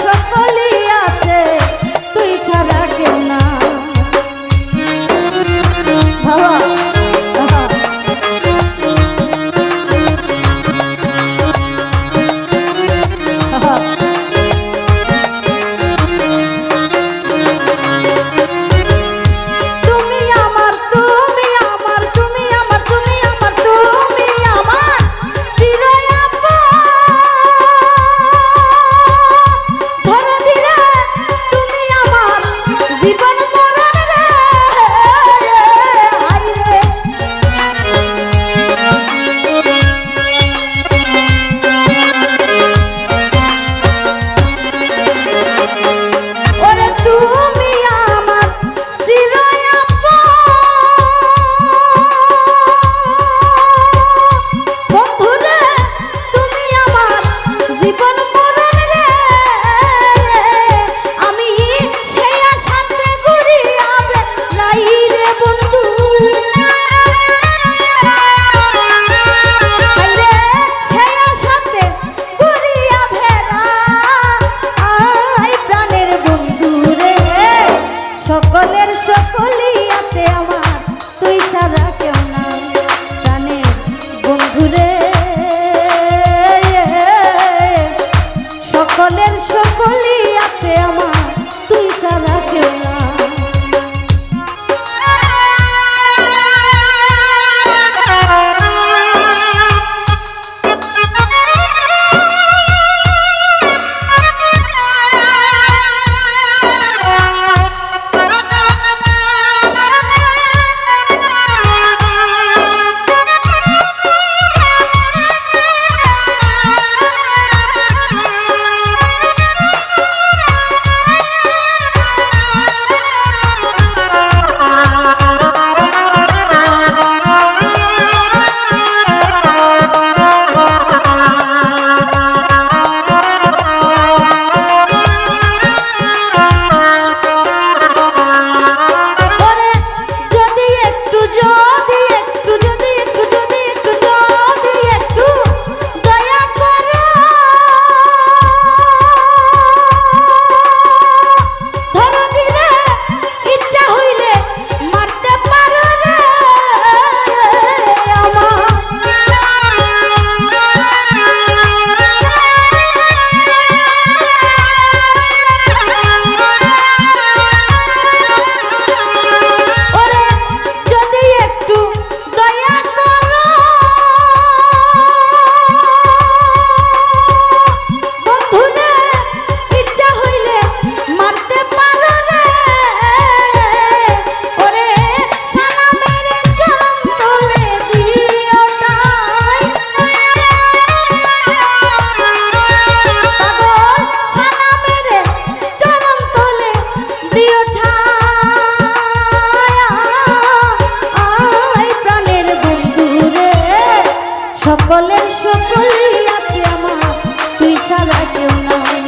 সকলে সকলেই আছে আমার। তুই ছাড়া কেউ পাগলের সকলেই আছে আমার। তুই ছাড়া কেউ নয়